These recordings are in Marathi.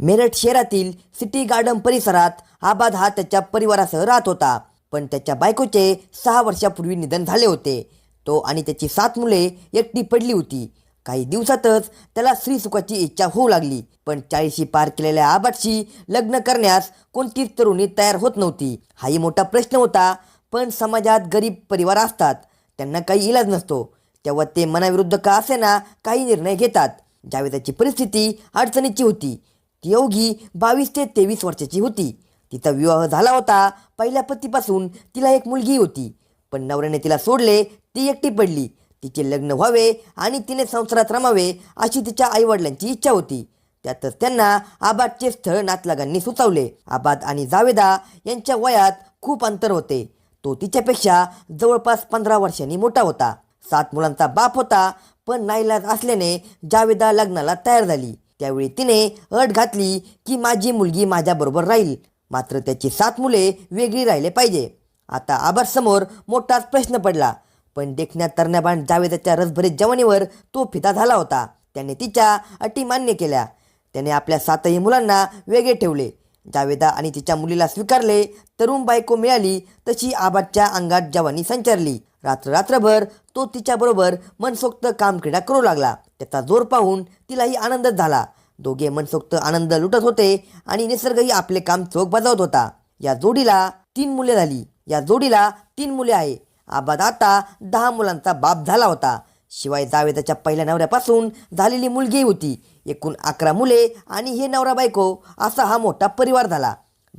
मेरठ शहरातील सिटी गार्डन परिसरात आबाद हा त्याच्या परिवारासह राहत होता. पण त्याच्या बायकोचे सहा वर्षापूर्वी निधन झाले होते. तो आणि त्याची सात मुले एकटी पडली होती. काही दिवसातच त्याला स्त्रीसुखाची इच्छा होऊ लागली. पण चाळीशी पार केलेल्या आबादशी लग्न करण्यास कोणतीच तरुणी तयार होत नव्हती. हाही मोठा प्रश्न होता. पण समाजात गरीब परिवार असतात. त्यांना काही इलाज नसतो. तेव्हा ते मनाविरुद्ध का असेना काही निर्णय घेतात. जावेदाची परिस्थिती अडचणीची होती ती अवघी बावीस ते तेवीस वर्षाची होती. तिचा विवाह झाला होता. पहिल्या पतीपासून तिला एक मुलगी होती. पण नवऱ्याने तिला सोडले. ती एकटी पडली. तिचे लग्न व्हावे आणि तिने संसारात रमावे अशी तिच्या आईवडिलांची इच्छा होती. त्यातच त्यांना आबादचे स्थळ नातलगांनी सुचवले. आबाद आणि जावेदा यांच्या वयात खूप अंतर होते. तो तिच्यापेक्षा जवळपास पंधरा वर्षांनी मोठा होता. सात मुलांचा बाप होता पण नाईलाज असल्याने जावेदा लग्नाला तयार झाली. त्यावेळी तिने अट घातली की माझी मुलगी माझ्याबरोबर राहील. मात्र त्याची सात मुले वेगळी राहिले पाहिजे. आता आबासमोर मोठाच प्रश्न पडला. पण देखण्यात तरण्याबाण जावेदाच्या रसभरीत जवानीवर तो फिदा झाला होता. त्याने तिच्या अटी मान्य केल्या. त्याने आपल्या सातही मुलांना वेगळे ठेवले. जावेदा आणि तिच्या मुलीला स्वीकारले तरुण बायको मिळाली तशी आबाच्या अंगात जवानी संचारली. रात्र रात्रभर तो तिच्याबरोबर मनसोक्त कामक्रीडा करू लागला. त्याचा जोर पाहून तिलाही आनंदच झाला. दोघे मनसोक्त आनंद लुटत होते आणि निसर्गही आपले काम चोख बजावत होता. या जोडीला तीन मुले झाली. या जोडीला तीन मुले आहे. आबाद आता दहा मुलांचा बाप झाला होता. शिवाय जावेदाच्या पहिल्या नवऱ्यापासून झालेली मुलगी होती. एकूण अकरा मुले आणि हे नवरा बायको असा हा मोठा परिवार झाला.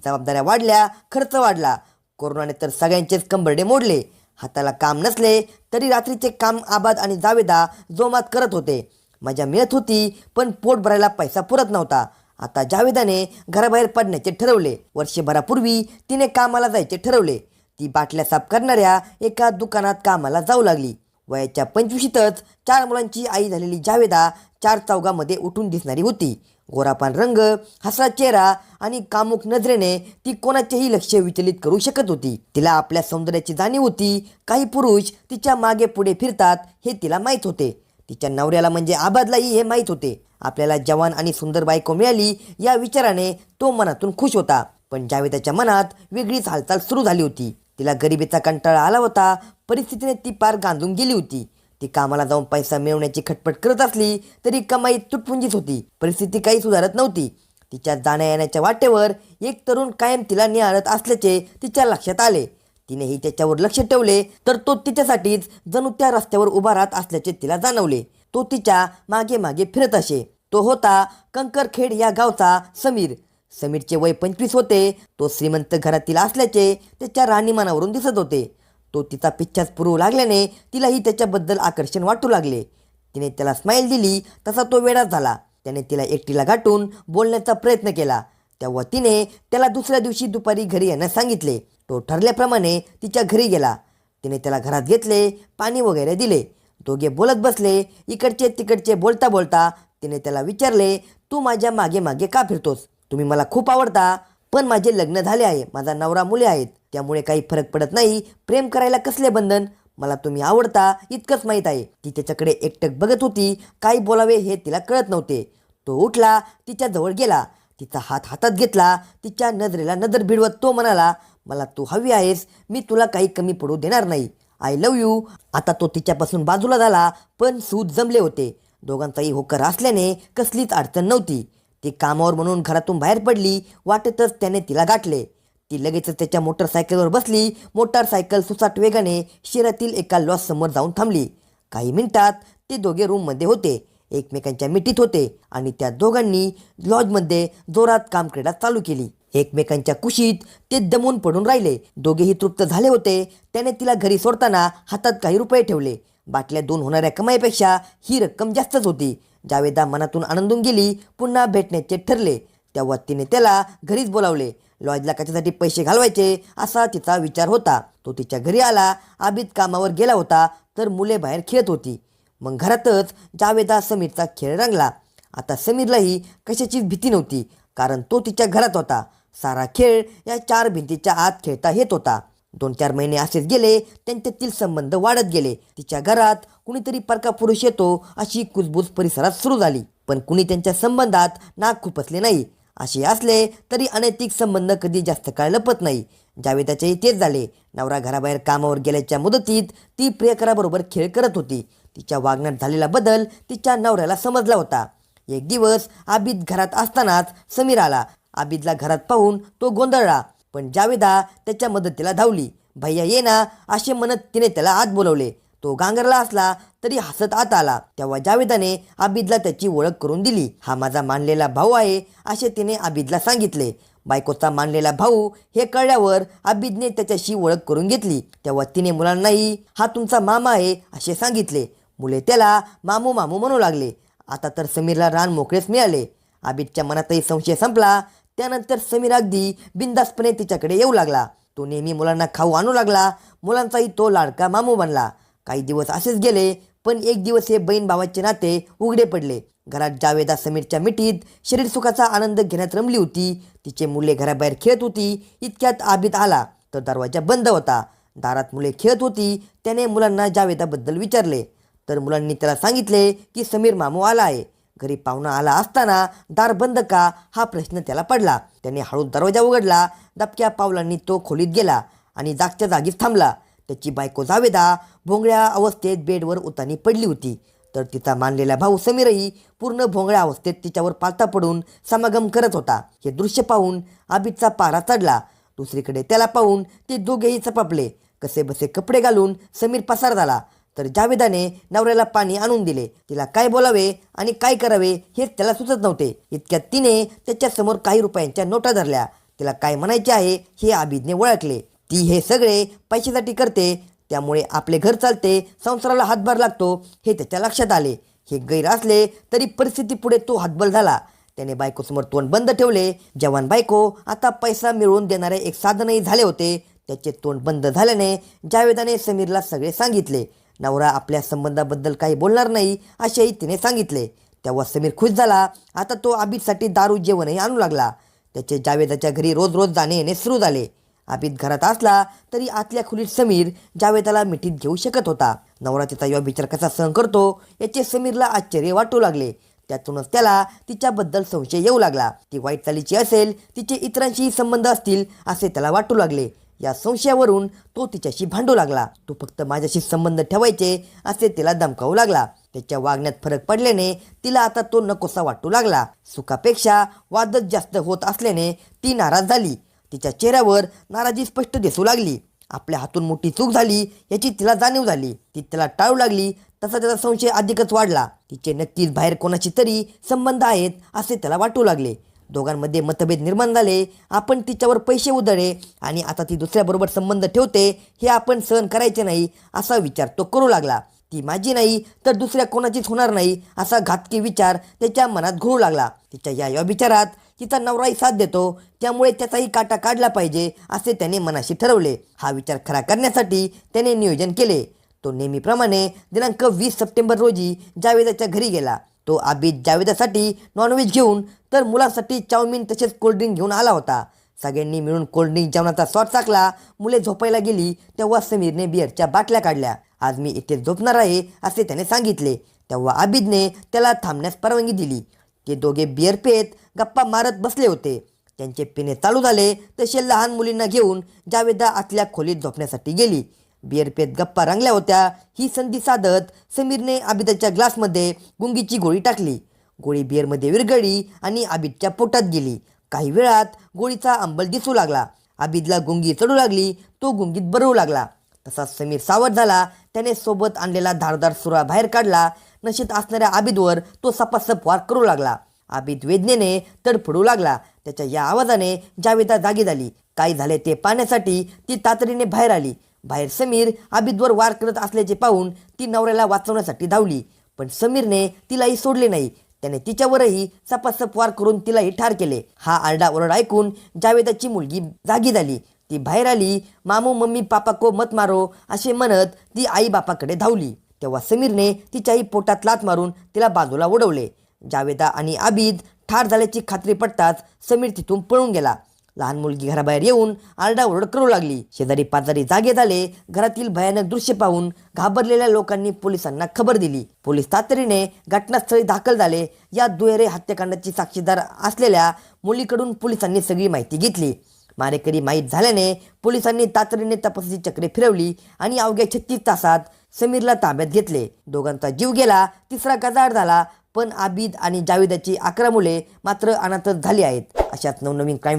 जबाबदाऱ्या वाढल्या खर्च वाढला. कोरोनाने तर सगळ्यांचेच कंबरडे मोडले. हाताला काम नसले तरी रात्रीचे काम आबाद आणि जावेदा जोमात करत होते. मजा मिळत होती पण पोट भरायला पैसा पुरत नव्हता. आता जावेदाने घराबाहेर पडण्याचे ठरवले. वर्षभरापूर्वी तिने कामाला जायचे ठरवले. ती बाटल्या साफ करणाऱ्या एका दुकानात कामाला जाऊ लागली. वयाच्या पंचवीशीतच चार मुलांची आई झालेली जावेदा चार चौघामध्ये उठून दिसणारी होती. गोरापान रंग हसरा चेहरा आणि कामुक नजरेने ती कोणाचेही लक्ष विचलित करू शकत होती. तिला आपल्या सौंदर्याची जाणीव होती. काही पुरुष तिच्यामागे पुढे फिरतात हे तिला माहीत होते. तिच्या नवऱ्याला म्हणजे आबादलाही हे माहीत होते. आपल्याला जवान आणि सुंदर बायको मिळाली या विचाराने तो मनातून खुश होता. पण जावेदाच्या मनात वेगळीच हालचाल सुरू झाली होती तिला गरिबीचा कंटाळा आला होता परिस्थितीने ती पार गांजून गेली होती. ती कामाला जाऊन पैसा मिळवण्याची खटपट करत असली तरी कमाई तुटपुंजीच होती. परिस्थिती काही सुधारत नव्हती. तिच्या जाण्या येण्याच्या वाटेवर एक तरुण कायम तिला निहाळत असल्याचे तिच्या लक्षात आले. तिनेही त्याच्यावर लक्ष ठेवले तर तो तिच्यासाठीच जणू त्या रस्त्यावर उभा राहत असल्याचे तिला जाणवले. तो तिच्यामागे मागे फिरत असे. तो होता कंकरखेड या गावचा समीर. समीरचे वय पंचवीस होते. तो श्रीमंत घरातील असल्याचे त्याच्या राहणीमानावरून दिसत होते. तो तिचा पिच्छाच पुरवू लागल्याने तिलाही त्याच्याबद्दल आकर्षण वाटू लागले. तिने त्याला स्माईल दिली तसा तो वेडाच झाला. त्याने तिला एकटीला गाठून बोलण्याचा प्रयत्न केला. तेव्हा तिने त्याला दुसऱ्या दिवशी दुपारी घरी येण्यास सांगितले. तो ठरल्याप्रमाणे तिच्या घरी गेला. तिने त्याला घरात घेतले पाणी वगैरे दिले. दोघे बोलत बसले. इकडचे तिकडचे बोलता बोलता तिने त्याला विचारले तू माझ्या मागे मागे का फिरतोस? तुम्ही मला खूप आवडता पण माझे लग्न झाले आहे माझा नवरा मुले आहेत. त्यामुळे काही फरक पडत नाही. प्रेम करायला कसले बंधन? मला तुम्ही आवडता इतकंच माहीत आहे. ती त्याच्याकडे एकटक बघत होती. काही बोलावे हे तिला कळत नव्हते. तो उठला तिच्याजवळ गेला. तिचा हात हातात घेतला तिच्या नजरेला नजर भिडवत तो म्हणाला मला तू हवी आहेस मी तुला काही कमी पडू देणार नाही. आय लव यू आता तो तिच्यापासून बाजूला झाला पण सूत जमले होते. दोघांचाही होकर असल्याने कसलीच अडचण नव्हती. ती कामावर म्हणून घरातून बाहेर पडली वाटेतच त्याने तिला गाठले. ती लगेचच त्याच्या मोटरसायकलवर बसली मोटारसायकल सुसाट वेगाने शहरातील एका लॉस समोर जाऊन थांबली. काही मिनिटात ते दोघे रूममध्ये होते. एकमेकांच्या मिठीत होते आणि त्या दोघांनी लॉजमध्ये जोरात कामक्रीडा चालू केली. एकमेकांच्या कुशीत ते दमून पडून राहिले. दोघेही तृप्त झाले होते. त्याने तिला घरी सोडताना हातात काही रुपये ठेवले. बाटल्या दोन होणाऱ्या कमाईपेक्षा ही रक्कम जास्तच होती. जावेदा मनातून आनंदून गेली. पुन्हा भेटण्याचे ठरले. तेव्हा तिने त्याला घरीच बोलावले. लॉजला कशासाठी पैसे घालवायचे असा तिचा विचार होता. तो तिच्या घरी आला. आबीद कामावर गेला होता. तर मुले बाहेर खेळत होती. मग घरातच जावेदा समीरचा खेळ रंगला. आता समीरलाही कशाचीच भीती नव्हती कारण तो तिच्या घरात होता. सारा खेळ या चार भिंतीच्या आत खेळता येत होता. दोन चार महिने असेच गेले त्यांच्यातील संबंध वाढत गेले. तिच्या घरात कुणीतरी परका पुरुष येतो अशी कुजबूज परिसरात सुरू झाली. पण कुणी त्यांच्या संबंधात नाक खुपसले नाही. असे असले तरी अनैतिक संबंध कधी जास्त काळ लपत नाही. जावेदाचेही तेच झाले. नवरा घराबाहेर कामावर गेल्याच्या मुदतीत ती प्रियकराबरोबर खेळ करत होती. तिच्या वागण्यात झालेला बदल तिच्या नवऱ्याला समजला होता. एक दिवस आबिद घरात असतानाच समीर आला आबिदला घरात पाहून तो गोंधळला पण जावेदा त्याच्या मदतीला धावली. भैया ये ना असे म्हणत तिने त्याला आत बोलवले. तो गांगरला असला तरी हसत आत आला. तेव्हा जावेदाने आबिदला त्याची ओळख करून दिली. हा माझा मानलेला भाऊ आहे असे तिने आबिदला सांगितले. बायकोचा मानलेला भाऊ हे कळल्यावर आबिदने त्याच्याशी ओळख करून घेतली. तेव्हा तिने मुलांनाही हा तुमचा मामा आहे असे सांगितले. मुले त्याला मामू मामू म्हणू लागले. आता तर समीरला रान मोकळेच मिळाले. आबिदच्या मनातही संशय संपला. त्यानंतर समीर अगदी बिंदासपणे तिच्याकडे येऊ लागला. तो नेहमी मुलांना खाऊ आणू लागला. मुलांचाही तो लाडका मामू बनला. काही दिवस असेच गेले पण एक दिवस हे बहीण भावाचे नाते उघडे पडले. घरात जावेदा समीरच्या मिठीत शरीर सुखाचा आनंद घेण्यात रमली होती. तिचे मुले घराबाहेर खेळत होती. इतक्यात आबित आला. तर दरवाजा बंद होता. दारात मुले खेळत होती. त्याने मुलांना जावेदाबद्दल विचारले. तर मुलांनी त्याला सांगितले की समीर मामू आला आहे घरी पाहुणा आला असताना दार बंद का? हा प्रश्न त्याला पडला. त्याने हळू दरवाजा उघडला. दबक्या पावलांनी तो खोलीत गेला आणि जागच्या जागीच थांबला. त्याची बायको जावेदा भोंगळ्या अवस्थेत बेडवर उतानी पडली होती. तर तिचा मानलेला भाऊ समीरही पूर्ण भोंगळ्या अवस्थेत तिच्यावर पालता पडून समागम करत होता. हे दृश्य पाहून आबिदचा पारा चढला. दुसरीकडे त्याला पाहून ते दोघेही चपापले. कसे बसे कपडे घालून समीर पसार झाला. तर जावेदाने नवऱ्याला पाणी आणून दिले. तिला काय बोलावे आणि काय करावे हेच त्याला सुचत नव्हते. इतक्यात तिने त्याच्यासमोर काही रुपयांच्या नोटा धरल्या. तिला काय म्हणायचे आहे हे आबिदने ओळखले. ती हे सगळे पैशासाठी करते. त्यामुळे आपले घर चालते संसाराला हातभार लागतो हे त्याच्या लक्षात आले. हे गैर असले तरी परिस्थिती पुढे तो हातबल झाला. त्याने बायकोसमोर तोंड बंद ठेवले. जवान बायको आता पैसा मिळवून देणारे एक साधनही झाले होते. त्याचे तोंड बंद झाल्याने जावेदाने समीरला सगळे सांगितले. नवरा आपल्या संबंधाबद्दल काही बोलणार नाही असेही तिने सांगितले. तेव्हा समीर खुश झाला. आता तो आबिदसाठी दारू जेवणही आणू लागला. त्याचे जावेदाच्या घरी रोज रोज जाणे येणे सुरू झाले. आबिद घरात असला तरी आतल्या खोलीत समीर जावेदाला मिठीत घेऊ शकत होता. नवरा तिचा युवा विचार कसा सहन करतो याचे समीरला आश्चर्य वाटू लागले. त्यातूनच त्याला तिच्याबद्दल संशय येऊ लागला. ती वाईट चालीची असेल तिचे इतरांशीही संबंध असतील असे त्याला वाटू लागले. या संशयावरून तो तिच्याशी भांडू लागला. तो फक्त माझ्याशी संबंध ठेवायचे असे तिला धमकावू लागला. त्याच्या वागण्यात फरक पडल्याने तिला आता तो नकोसा वाटू लागला. सुखापेक्षा वादच जास्त होत असल्याने ती नाराज झाली. तिच्या चेहऱ्यावर नाराजी स्पष्ट दिसू लागली. आपल्या हातून मोठी चूक झाली याची तिला जाणीव झाली. ती तिला टाळू लागली. तसा त्याचा संशय अधिकच वाढला. तिचे नक्कीच बाहेर कोणाशी तरी संबंध आहेत असे त्याला वाटू लागले. दोघांमध्ये मतभेद निर्माण झाले. आपण तिच्यावर पैसे उधळे आणि आता ती दुसऱ्याबरोबर संबंध ठेवते हे आपण सहन करायचे नाही असा विचार तो करू लागला. ती माझी नाही तर दुसऱ्या कोणाचीच होणार नाही असा घातकी विचार त्याच्या मनात घोळू लागला. तिच्या या या विचारात तिचा नवराही साथ देतो त्यामुळे त्याचाही काटा काढला पाहिजे असे त्याने मनाशी ठरवले. हा विचार खरा करण्यासाठी त्याने नियोजन केले. तो नेहमीप्रमाणे दिनांक वीस सप्टेंबर रोजी जावेदाच्या घरी गेला. तो आबिद जावेदासाठी नॉनव्हेज घेऊन तर मुलांसाठी चाऊमिन तसेच कोल्ड्रिंक घेऊन आला होता. सगळ्यांनी मिळून कोल्ड्रिंक जेवणाचा शॉट चाकला मुले झोपायला गेली तेव्हा समीरने बिअरच्या बाटल्या काढल्या. आज मी इथे झोपणार आहे असे त्याने सांगितले. तेव्हा आबिदने त्याला थांबण्यास परवानगी दिली. ते दोघे बिअर पेत गप्पा मारत बसले होते. त्यांचे पिणे चालू झाले तसे लहान मुलींना घेऊन जावेदा आतल्या खोलीत झोपण्यासाठी गेली. बिअर पेत गप्पा रंगल्या होत्या. ही संधी साधत समीरने आबिदाच्या ग्लासमध्ये गुंगीची गोळी टाकली. गोळी बिअरमध्ये विरघळली आणि आबिदच्या पोटात गेली. काही वेळात गोळीचा अंबल दिसू लागला. आबिदला गुंगी चढू लागली. तो गुंगीत बरवू लागला. तसा समीर सावध झाला. त्याने सोबत आणलेला धारदार सुरा बाहेर काढला. नशेत असणाऱ्या आबिदवर तो सपासप वार करू लागला. आबिद वेदनेने तडफडू लागला. त्याच्या या आवाजाने जावेदा जागी झाली. काय झाले ते पाहण्यासाठी ती तातडीने बाहेर आली. बाहेर समीर आबिदवर वार करत असल्याचे पाहून ती नवऱ्याला वाचवण्यासाठी धावली. पण समीरने तिलाही सोडले नाही. त्याने तिच्यावरही सपासप वार करून तिलाही ठार केले. हा आरडा ओरडा ऐकून जावेदाची मुलगी जागी झाली. ती बाहेर आली. मामू मम्मी पापा को मत मारो असे म्हणत ती आई बापाकडे धावली. तेव्हा समीरने तिच्याही पोटात लात मारून तिला बाजूला उडवले जावेदा आणि आबिद ठार झाल्याची खात्री पडताच समीर तिथून पळून गेला. लहान मुलगी घराबाहेर येऊन आरडाओरड करू लागली. शेजारी पाजारी जागे झाले घरातील भयानक दृश्य पाहून घाबरलेल्या लोकांनी पोलिसांना खबर दिली. पोलीस तातडीने घटनास्थळी दाखल झाले. या दुहेरे हत्याकांडाची साक्षीदार असलेल्या मुलीकडून पोलिसांनी सगळी माहिती घेतली. मारेकरी माहीत झाल्याने पोलिसांनी तातडीने तपासाची चक्रे फिरवली आणि अवघ्या छत्तीस तासात समीरला ताब्यात घेतले. दोघांचा जीव गेला तिसरा गजाड झाला पण आबिद आणि जावेदाची अकरा मुले मात्र अनाथच झाली आहेत. अशाच नवनवीन क्राईम